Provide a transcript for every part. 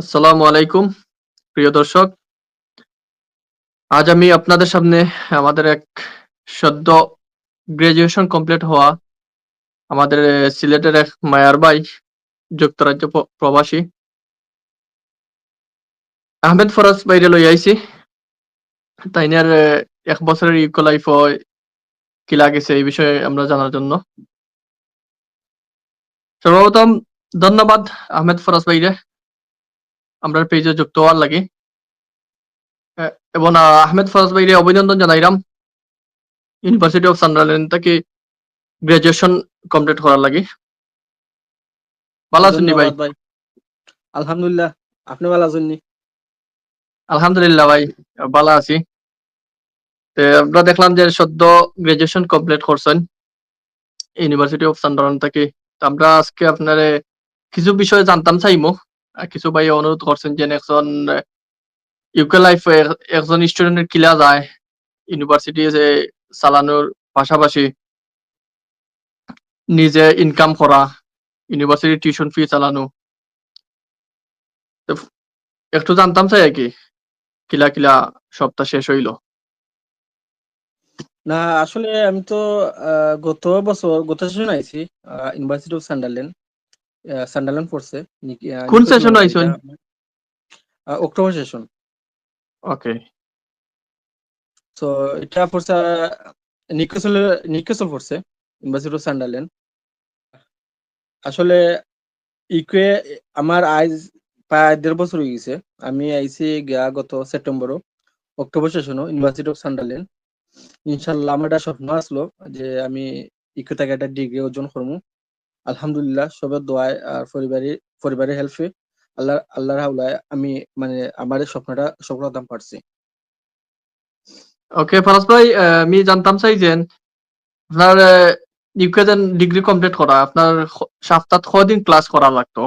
আসসালামু আলাইকুম, প্রিয় দর্শক। আজ আমি আপনাদের সামনে আমাদের এক সদ্য গ্রাজুয়েশন কমপ্লিট হওয়া আমাদের সিলেটের এক মায়ার ভাই, যুক্তরাজ্য প্রবাসী আহমেদ ফরাজ বাইরে লই আইছি। তাইনার এক বছরের ইকো লাইফ কি লাগেছে এই বিষয়ে আমরা জানার জন্য। সর্বপ্রথম ধন্যবাদ আহমেদ ফরাজ ভাইরে। আমরা পেজে যুক্ত হওয়ার লাগে। এবং আহমেদ ফরাজ ভাইরে অভিনন্দন জানাইরাম। ইউনিভার্সিটি অফ সান্ডারল্যান্ড থেকে গ্রাজুয়েশন কমপ্লিট করার লাগে। ভালো আছেন ভাই? আলহামদুলিল্লাহ। আপনি ভালো আছেন আলহামদুলিল্লাহ ভাই ভালো আছি। তে আমরা দেখলাম যে সদ্য গ্রাজুয়েশন কমপ্লিট করছেন ইউনিভার্সিটি অফ সান্ডারল্যান্ড থেকে। আমরা আজকে আপনার কিছু বিষয় জানতাম চাইমো। কিছু ভাই অনুরোধ করছেন যে একজন ইউকে লাইফ একজন স্টুডেন্টের কিলা যায় ইউনিভার্সিটি চালানোর পাশাপাশি নিজে ইনকাম করা ইউনিভার্সিটি টিউশন ফি চালানো। একটু জানতাম চাই আর কি, কিলা কিলা সপ্তাহ শেষ হইল। না, আসলে আমি তো গত বছর, গত সেশন আইছি ইউনিভার্সিটি অফ সান্ডারল্যান্ড সান্ডারল্যান্ড পড়ছে। কোন আইছেন? অক্টোবর সেশন ওকে তো এটা নিকসল নিকসল ইউনিভার্সিটি অফ সান্ডারল্যান্ড আসলে ইকুয়ে আমার আইজ প্রায় দেড় বছর হয়ে গেছে। আমি আইছি গিয়া গত সেপ্টেম্বরও অক্টোবর সেশনও ইউনিভার্সিটি অফ সান্ডারল্যান্ড ইনশাল্লাহ আমার একটা স্বপ্ন আসলো যে আমি ইকো থেকে একটা ডিগ্রি অর্জন করব আলহামদুলিল্লাহ সবার দোয়ায় আর পরিবারের পরিবারের হেল্পে আল্লাহ আল্লাহর হাওলায় আমি মানে আমার স্বপ্নটা সফলতা পারছি। ওকে ফারাজ ভাই আমি জানতাম চাই যে আপনার ইউকে যেন ডিগ্রি কমপ্লিট করা আপনার সপ্তাহ কদিন ক্লাস করা লাগতো?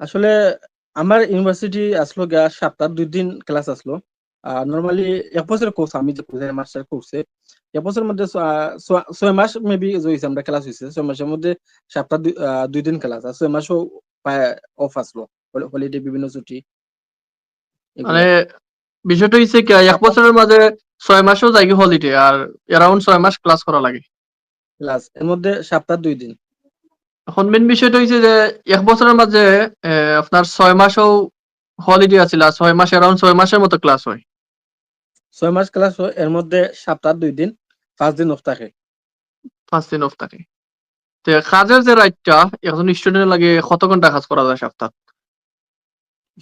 আসলে আমার ইউনিভার্সিটি আসলো গিয়া সপ্তাহ দুই দিন ক্লাস আসলো। নর্মালি এক কোর্স আমি যে কোর্সে মাস্টার কোর্সে এক বছরের মধ্যে ছ- আহ, ছ- ছয় মাস মেবি হয়েছে আমরা ক্লাস হয়েছে ছয় মাসের মধ্যে সপ্তাহ দুই দিন ক্লাস আর ছয় মাসও অফ আসলো। হলিডে বিভিন্ন ছুটি। মানে বিষয়টা হচ্ছে কি এক বছরের মাঝে ছয় মাসও যাই হলিডে আর অ্যারাউন্ড ছয় মাস ক্লাস করা লাগে। ক্লাস এর মধ্যে সপ্তাহ দুই দিন। এখন মেন বিষয়টা হচ্ছে যে এক বছরের মাঝে আপনার ছয় মাসও হলিডে আছিল আর ছয় মাস অ্যারাউন্ড ছয় মাসের মতো ক্লাস হয়। ছয় মাস ক্লাস হয় এর মধ্যে সপ্তাহ দুই দিন পাঁচ দিন অফ থাকে। পাঁচ দিন অফ থাকে। তো কাজের যে রাইটটা একজন স্টুডেন্টের লাগে কত ঘণ্টা কাজ করা যায় সপ্তাহ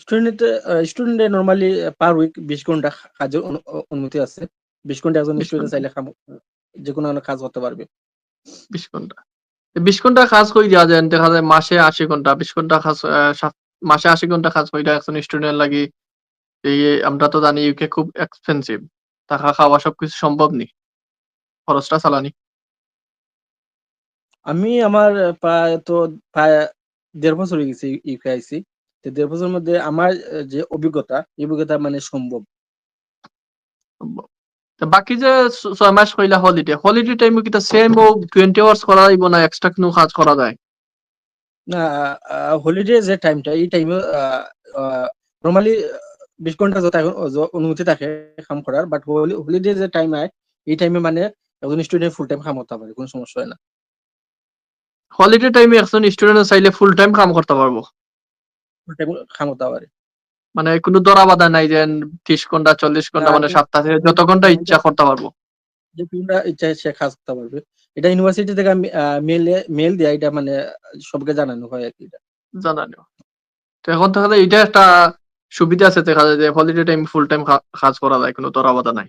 স্টুডেন্ট স্টুডেন্টে নর্মালি পার উইক বিশ ঘণ্টা কাজের অনু- অনুমতি আছে। বিশ ঘণ্টা একজন 20 স্টুডেন্ট চাইলে কাম- যে কোনো কাজ করতে পারবে। বিশ ঘণ্টা বিশ ঘণ্টা কাজ করে দেওয়া যায়? দেখা যায় মাসে আশি ঘণ্টা বিশ ঘণ্টা কাজ মাসে আশি ঘণ্টা কাজ করে একজন স্টুডেন্ট লাগি এই আমরা তো জানি ইউকে খুব এক্সপেন্সিভ টাকা খাওয়া সবকিছু সম্ভব নেই। খরচটা চালানি। আমি আমার প্রায় তো প্রায় দেড় বছর হয়ে গেছে ইউকে আইসি। তো দেড় বছরের মধ্যে আমার যে অভিজ্ঞতা এই অভিজ্ঞতা মানে সম্ভব। বাকি যে ছয় মাস কইলা হলিডে হলিডে টাইমে কি সেম ও টোয়েন্টি আওয়ার্স করা যাইব না এক্সট্রা কোনো কাজ করা যায়? না হলিডে যে টাইমটা এই টাইমে নর্মালি বিশ ঘণ্টা যত অনুমতি থাকে কাম করার বাট হলিডে যে টাইম আয় এই টাইমে মানে একজন স্টুডেন্ট ফুল টাইম কাম করতে পারে কোনো সমস্যা হয় না। হলিডে টাইমে একজন স্টুডেন্ট চাইলে ফুল টাইম কাম করতে পারব ফুল টাইম কাম করতে পারে মানে কোনো দরা বাধা নাই যে ত্রিশ ঘণ্টা চল্লিশ ঘণ্টা মানে না। সপ্তাহে যত ঘণ্টা ইচ্ছা করতে পারব যে কোনটা ইচ্ছা সে কাজ করতে পারবে। এটা ইউনিভার্সিটি থেকে মেল মেল দেয়া এটা মানে সবকে জানানো হয় আর কি এটা। জানানো। তো এখন তাহলে এটা একটা সুবিধা আছে দেখা যায় যে হলিডে টাইম ফুল টাইম কাজ করা যায় কোনো তরাবাধা নাই।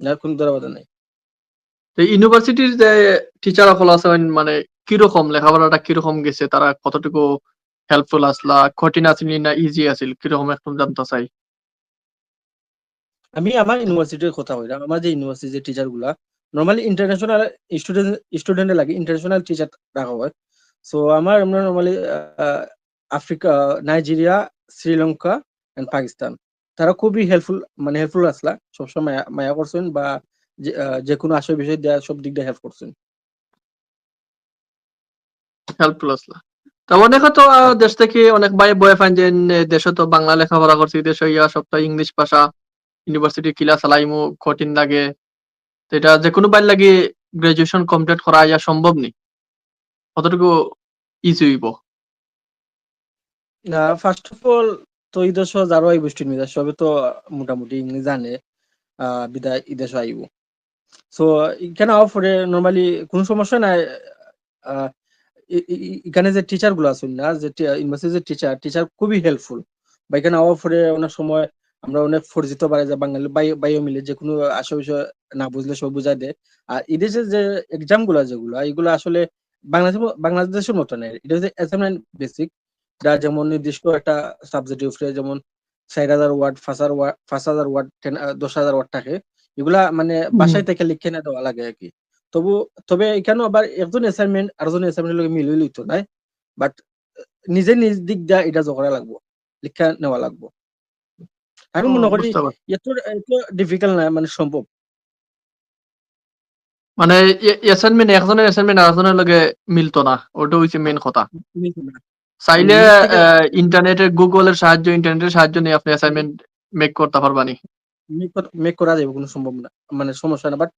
না কোনো দরবাদা নাই। তো ইউনিভার্সিটির যে টিচার সকল আছেন মানে কীরকম লেখাপড়াটা কীরকম গেছে তারা কতটুকু হেল্পফুল আসলা কঠিন আছিল না ইজি আছিল কীরকম একদম জানতে চাই। আমি আমার ইউনিভার্সিটির কথা হইলাম আমার যে ইউনিভার্সিটি যে টিচারগুলা নর্মালি ইন্টারন্যাশনাল স্টুডেন্ট স্টুডেন্টের লাগে ইন্টারন্যাশনাল টিচার রাখা হয়। সো আমার আমরা normally Africa Nigeria Sri Lanka and Pakistan. তারা খুবই হেল্পফুল মানে হেল্পফুল আসলা। সবসময় মায়া করছেন বা যে কোনো আশয় বিষয় দেওয়া সব দিক দিয়ে হেল্প করছেন। হেল্পফুল আসলা। তা অনেকে তো দেশ থেকে অনেক ভাই বয়ে ফাইন যে দেশে তো বাংলা লেখাপড়া করছি, দেশে ইয়া সপ্তাহ ইংলিশ ভাষা ইউনিভার্সিটি কিলা চালাইমু কঠিন লাগে। এটা যে কোনো বাইর লাগে গ্রাজুয়েশন কমপ্লিট করা ইয়া সম্ভব নেই। কতটুকু ইজি হইব। ফার্স্ট অফ অল তো এই দেশ যারা এই বৃষ্টির মিজাজ, সবে তো মোটামুটি ইংলিশ জানে বিদায় এই দেশ আইব। সো এখানে আওয়ার পরে নর্মালি কোন সমস্যা নাই এখানে যে টিচারগুলো আছেন না, যে ইউনিভার্সিটির যে টিচার টিচার খুবই হেল্পফুল বা এখানে আওয়ার পরে অনেক সময় আমরা অনেক পরিচিত পারে যে বাঙালি, বাই- বাইও মিলে যে কোনো আশেপাশে না বুঝলে সব বুঝাই দেয়। আর এদেশের যে এক্সামগুলো যেগুলো, এগুলো আসলে বাংলাদেশ বাংলাদেশের মতো নেই এটা হচ্ছে অ্যাসাইনমেন্ট বেসিক যা যেমন নির্দিষ্ট একটা সাবজেক্টের উপরে যেমন চার হাজার ওয়ার্ড পাঁচ হাজার ওয়ার্ড পাঁচ হাজার ওয়ার্ড দশ হাজার ওয়ার্ড থাকে এগুলা মানে বাসায় থেকে লিখে না দেওয়া লাগে আর কি তবু তবে এখানেও আবার একজন অ্যাসাইনমেন্ট আরেকজন অ্যাসাইনমেন্টের লগে মিলিয়ে লইতো নাই? বাট নিজে নিজ দিক দিয়া এটা জগড়া লাগবো লিখা নেওয়া লাগবো। আমি মনে করি। এত এত ডিফিকাল্ট না মানে সম্ভব। মানে অ্যাসাইনমেন্ট একজনের অ্যাসাইনমেন্ট আরেকজনের লগে মিলতো না ওটা হচ্ছে মেন কথা। থেকে- ইন্টারনেটের গুগলের সাহায্য ইন্টারনেটের সাহায্য নিয়ে আপনি অ্যাসাইনমেন্ট মেক করতে পারবানি। মেক করা যাবে কোনো সম্ভব না। মানে সমস্যা না বাট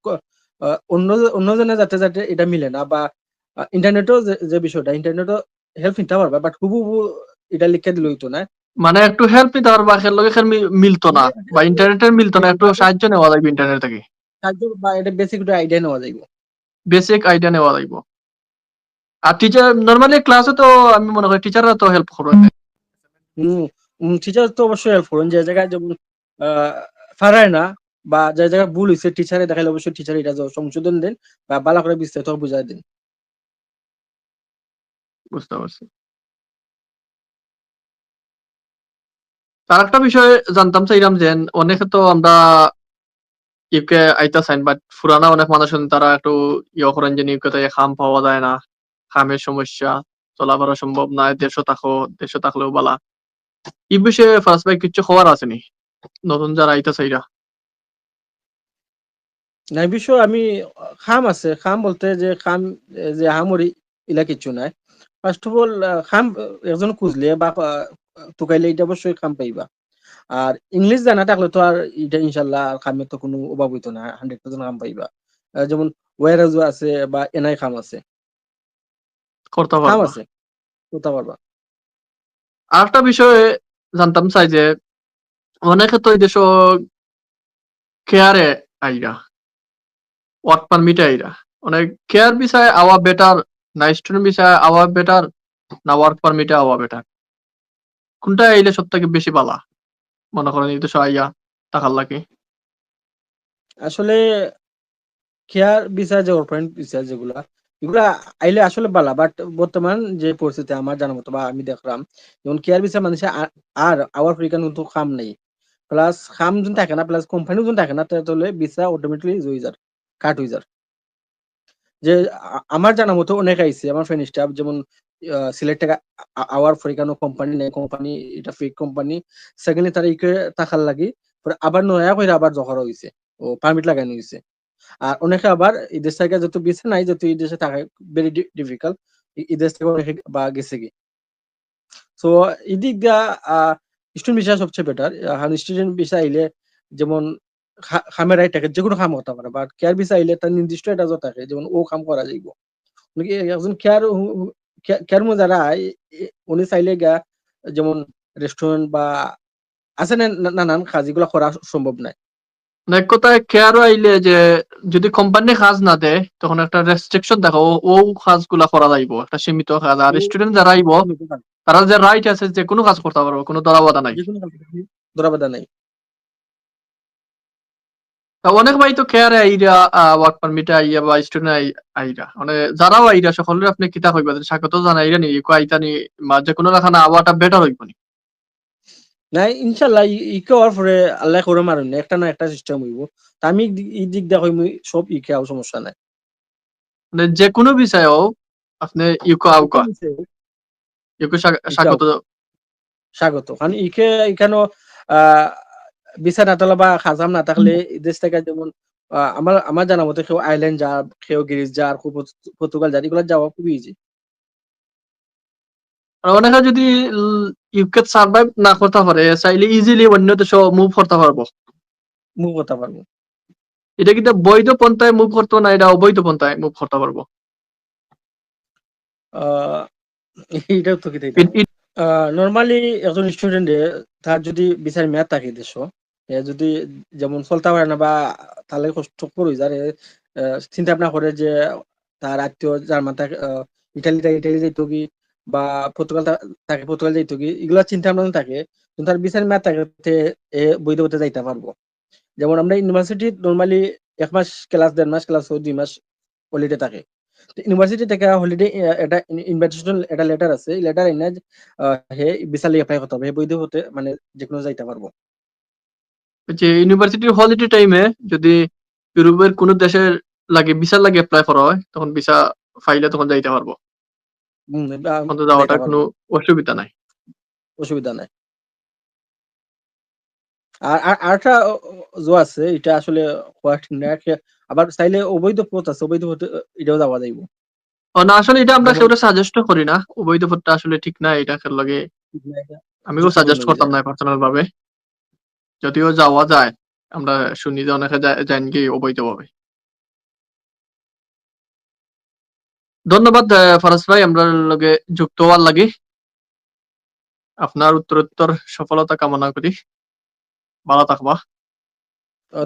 অন্য অন্যজনে যাতে যাতে এটা মিলে না বা ইন্টারনেটও যে বিষয়টা ইন্টারনেটও হেল্প নিতে পারবে বাট হুবু হুবু এটা লিখে দিলে হইতো না। মানে একটু হেল্প নিতে পারবা এর লগে মি- মিলতো না বা ইন্টারনেটের মিলতো না একটু সাহায্য নেওয়া লাগবে ইন্টারনেট থেকে। সাহায্য বা এটা বেসিক একটা আইডিয়া নেওয়া যাইব। বেসিক আইডিয়া নেওয়া লাগবে। আর টিচার নর্মালি ক্লাসে তো আমি মনে করি টিচাররা তো হেল্প করবে। টিচার তো অবশ্যই হেল্প করুন যে জায়গায় যেমন পারায় না বা যে জায়গায় ভুল হয়েছে টিচারে দেখালে অবশ্যই টিচার এটা সংশোধন দেন বা ভালো করে বিস্তারিত বুঝাই দেন। বুঝতে পারছি। আর একটা বিষয় জানতাম চাইলাম যে অনেকে তো আমরা ইউকে আইতা চাইন বাট ফুরানা অনেক মানুষ তারা একটু ইয়ে করেন যে ইউকেতে খাম পাওয়া যায় না। খামের সমস্যা চলাফেরা সম্ভব না দেশও থাকো দেশে থাকলেও বালা। এই বিষয়ে ফার্স্ট ভাই কিছু খবর আসেনি নতুন যারা আইতা চাইরা না এই বিষয়ে আমি খাম আছে। খাম বলতে যে খাম যে হামরি ইলা কিছু নাই। ফার্স্ট অফ অল খাম একজন খুঁজলে বা আহ, তুকাইলে এটা অবশ্যই খাম পাইবা আর ইংলিশ জানা থাকলে তো আর এটা ইনশাল্লাহ খামের তো কোনো অভাব হইতো না হান্ড্রেড পার্সেন্ট খাম পাইবা যেমন ওয়ারাজ আছে বা এনআই খাম আছে। করতে পারবা। আছে করতে পারবা। আর একটা বিষয়ে জানতাম চাই যে অনেকে তো এই দেশ কেয়ারে আইরা ওয়ার্ক পারমিটে আইরা। অনেক কেয়ার বিষয়ে আওয়া বেটার না স্টুডেন্ট বিষয়ে আওয়া বেটার না ওয়ার্ক পারমিটে আওয়া বেটার কোনটা আইলে সব থেকে বেশি পালা মনে করেন এই দেশ আইয়া টাকার লাগে। আসলে কেয়ার ভিসা যে অরপয়েন্ট ভিসা যেগুলা এগুলা আইলে আসলে বালা বাট বর্তমান যে পরিস্থিতি আমার জানার মতো বা আমি দেখলাম, যেমন কেয়ার ভিসা মানুষে আ- আর আওয়ার আফ্রিকান কিন্তু খাম নেই। প্লাস খাম যদি থাকে না প্লাস কোম্পানিও যদি থাকে না, তাহলে ভিসা অটোমেটিকলি হয়ে যার কাট হয়ে যার। যে আমার জানা মতো অনেক আইছে আমার ফ্রেন্ড স্টাফ যেমন সিলেট আ- আওয়ার আফ্রিকানো কোম্পানি নেই কোম্পানি এটা ফেক কোম্পানি সেকেন্ডলি তারা ইকে টাকার লাগি আবার নয়া করে আবার জহর হয়েছে ও পারমিট লাগানো হয়েছে আর অনেকে আবার দেশ থেকে যত বেছে নাই, যত এই দেশে থাকা ভেরি ডিফিকাল্ট দেশ থেকে অনেকে বা গেছে কি? সো এদিক দিয়া স্টুডেন্ট বিষয় সবচেয়ে বেটার স্টুডেন্ট বিষয় আইলে যেমন খামের রাইট থাকে যে কোনো খাম হতে পারে বাট কেয়ার বিষয় আইলে তার নির্দিষ্ট এটা যত থাকে, যেমন ও কাম করা যাইব। একজন কেয়ার কেয়ার মো যারা উনি চাইলে গা, যেমন রেস্টুরেন্ট বা আছে না, নানান কাজ, এগুলো করা সম্ভব নাই। এক কথায় কেয়ারও আইলে যে যদি কোম্পানি কাজ না দেয় তখন একটা রেস্ট্রিকশন দেখো ও- কাজগুলা করা যাইব একটা সীমিত কাজ। আর স্টুডেন্ট যারা আইব তারা যে রাইট আছে যে কোনো কাজ করতে পারবে কোনো দরাবাধা নাই। ধরাবাধা নাই। অনেক ভাই তো কেয়ারে আইরা ওয়ার্ক পারমিটে আইয়া বা স্টুডেন্ট আইরা। মানে যারাও আইরা সকলের আপনি কিতা হইবা স্বাগত জানাইরা নি আইতা নি যে কোনো রাখানা আওয়াটা বেটার হইব নি। নাই ইনশাল্লাহ ইকে হওয়ার পরে আল্লাহ করে মারুন একটা না একটা সিস্টেম হইব। তা আমি এই দিক- দেখা সব ইকে আও সমস্যা নাই। মানে যে কোনো বিষয়েও আপনি ইউকো আউকা ইউকো স্বাগত। স্বাগত। কারণ ইকে এখানে আহ বিচার না থাকলে বা খাজাম না থাকলে দেশ থেকে যেমন আমার আমার জানা মতে কেউ আইল্যান্ড যা কেউ গ্রিস যা খুব পর্তুগাল যা এগুলো যাওয়া খুবই ইজি আর অনেকে যদি ইউকে সার্ভাইভ না করতে পারে চাইলে ইজিলি অন্য দেশে মুভ করতে পারব। মুভ করতে পারব। এটা কিন্তু বৈধ পন্থায় মুভ করতো না এটা অবৈধ পন্থায় মুভ করতে পারব। এইটাও তো কি নর্মালি একজন স্টুডেন্টে তার যদি বিচার মেয়াদ থাকে দেশ যদি যেমন চলতে পারে না বা তাহলে কষ্ট করে আহ, চিন্তা ভাবনা করে যে তার আত্মীয় আহ, ইটালি থাকে ইটালি যাইতো কি বা পর্তুগাল থাকে পর্তুগাল যাইতো কি, এগুলা চিন্তা ভাবনা থাকে কিন্তু তার বিচার মেয়াদ এ বৈধ হতে যাইতে পারব। যেমন আমরা ইউনিভার্সিটি নর্মালি এক মাস ক্লাস দেড় মাস ক্লাস দুই মাস হলিডে থাকে। ইউনিভার্সিটি থেকে হলিডে একটা ইনভাইটেশন একটা লেটার আছে, এই লেটার এনে হে বিশাল এপ্লাই করতে হবে বৈধ হতে মানে যে কোনো যাইতে পারব। যে ইউনিভার্সিটির হলিডে টাইমে যদি ইউরোপের কোনো দেশের লাগে ভিসা লাগে অ্যাপ্লাই করা হয়, তখন ভিসা ফাইলে তখন যাইতে পারব। হুম, যাওয়াটা কোনো অসুবিধা নাই। অসুবিধা নাই। আর আর আরেকটা জো আছে এটা আসলে হওয়া ঠিক না আবার চাইলে অবৈধ পথ আছে অবৈধ পথে এটাও যাওয়া যাইব। ও না আসলে এটা আমরা কেউ সাজেস্ট করি না। অবৈধ পথটা আসলে ঠিক না এটা খের লাগে আমিও সাজেস্ট করে করতাম যায়। না পার্সোনাল ভাবে। যদিও যাওয়া যায় আমরা শুনি যে অনেকে যায়- যান কি অবৈধ ধন্যবাদ ফারাজ ভাই আমরা লগে যুক্ত হওয়ার লাগে। আপনার উত্তরোত্তর সফলতা কামনা করি। ভালো থাকবা।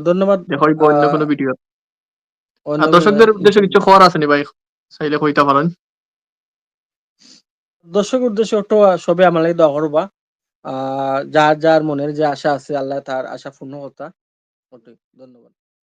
ধন্যবাদ দেখো অন্য কোনো ভিডিও দর্শকদের উদ্দেশ্যে কিছু খবর আছে নি ভাই? চাইলে কইতে পারেন। দর্শক উদ্দেশ্য একটু সবে আমার লাগে দোয়া করবা। যার যার মনের যে আশা আছে আল্লাহ তার আশা পূর্ণ হতা ধন্যবাদ।